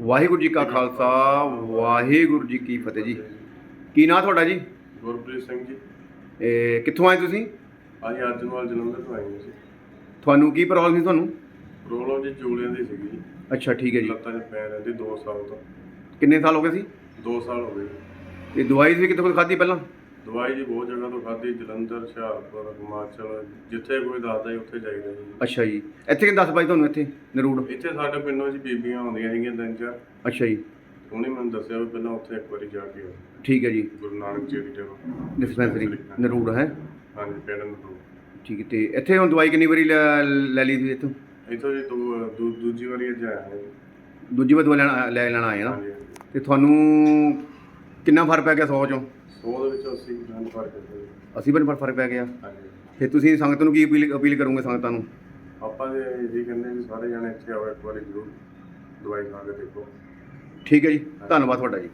ਵਾਹਿਗੁਰੂ ਜੀ ਕਾ ਖਾਲਸਾ ਵਾਹਿਗੁਰੂ ਜੀ ਕੀ ਫਤਿਹ ਜੀ। ਕੀ ਨਾਂ ਤੁਹਾਡਾ ਜੀ? ਗੁਰਪ੍ਰੀਤ ਸਿੰਘ ਜੀ। ਇਹ ਕਿੱਥੋਂ ਆਏ ਤੁਸੀਂ? ਅਸੀਂ ਅਰਜਨਵਾਲ ਜਲੰਧਰ ਤੋਂ ਆਏ ਹਾਂ ਜੀ। ਤੁਹਾਨੂੰ ਕੀ ਪ੍ਰੋਬਲਮ ਸੀ ਤੁਹਾਨੂੰ? ਪ੍ਰੋਬਲਮ ਜੀ ਚੂਲਿਆਂ ਦੀ ਸੀਗੀ ਜੀ। ਅੱਛਾ ਠੀਕ ਹੈ ਜੀ। ਲੱਤਾਂ 'ਚ ਪੈ ਰਹਿੰਦੀ 2 ਸਾਲ ਤੋਂ। ਕਿੰਨੇ ਸਾਲ ਹੋ ਗਏ ਸੀ? 2 ਸਾਲ ਹੋ ਗਏ। ਇਹ ਦਵਾਈ ਤੁਸੀਂ ਕਿੱਥੋਂ ਖਾਧੀ ਪਹਿਲਾਂ? ਦਵਾਈ ਜੀ ਬਹੁਤ ਜਗ੍ਹਾ ਤੋਂ ਖਾਧੀ ਜਲੰਧਰ ਹੁਸ਼ਿਆਰਪੁਰ ਹਿਮਾਚਲ ਜਿੱਥੇ ਕੋਈ ਦੱਸਦਾ ਜੀ ਉੱਥੇ ਜਾਈਦਾ ਜੀ। ਅੱਛਾ ਜੀ। ਇੱਥੇ ਕਿੰਨੇ ਦੱਸ ਪਾਈ ਤੁਹਾਨੂੰ ਇੱਥੇ ਨਰੂੜ? ਇੱਥੇ ਸਾਡੇ ਪਿੰਡੋਂ ਜੀ ਬੀਬੀਆਂ ਆਉਂਦੀਆਂ ਹੈਗੀਆਂ ਤਿੰਨ ਚਾਰ। ਅੱਛਾ ਜੀ। ਉਹਨੇ ਮੈਨੂੰ ਦੱਸਿਆ ਵੀ ਪਹਿਲਾਂ ਉੱਥੇ ਇੱਕ ਵਾਰੀ ਜਾ ਕੇ ਆਓ। ਠੀਕ ਹੈ ਜੀ। ਗੁਰੂ ਨਾਨਕ ਚੈਰੀਟੇਬਲ ਡਿਸਪੈਂਸਰੀ ਨਰੂੜ ਹੈ? ਹਾਂਜੀ ਪਿੰਡ ਨੂੰ ਠੀਕ ਹੈ ਤੇ ਇੱਥੇ ਹੁਣ ਦਵਾਈ ਕਿੰਨੀ ਵਾਰੀ ਲੈ ਲੈ ਲਈ ਤੁਸੀਂ ਇੱਥੋਂ? ਇੱਥੋਂ ਜੀ ਦੂ- ਦੂ- ਦੂਜੀ ਵਾਰੀ ਅੱਜ ਆਇਆ ਹਾਂ ਜੀ। ਦੂਜੀ ਵਾਰ ਦਵਾਈ ਲੈਣ ਲੈ ਲੈਣ ਆਏ ਨਾ? ਹਾਂਜੀ ਹਾਂਜੀ। ਤੇ ਤੁਹਾਨੂੰ ਕਿੰਨਾ ਫ਼ਰਕ ਪੈ ਗਿਆ 100 ਚੋਂ? 100 ਦੇ ਵਿੱਚ 80 ਗ੍ਰਾਮ ਫ਼ਰਕ ਹੈ। ਜੀ। 80 ਪਰ ਫ਼ਰਕ ਪੈ ਗਿਆ? ਹਾਂਜੀ। ਫਿਰ ਤੁਸੀਂ ਸੰਗਤ ਨੂੰ ਕੀ ਅਪੀਲ ਅਪੀਲ ਕਰੋਗੇ ਸੰਗਤਾਂ ਨੂੰ? ਆਪਾਂ ਜੇ ਇਹ ਕਹਿੰਦੇ ਵੀ ਸਾਰੇ ਜਣੇ ਇੱਥੇ ਆਓ ਇੱਕ ਵਾਰੀ ਜ਼ਰੂਰ ਦਵਾਈ ਖਾ ਕੇ ਦੇਖੋ। ਠੀਕ ਹੈ ਜੀ। ਧੰਨਵਾਦ ਤੁਹਾਡਾ ਜੀ।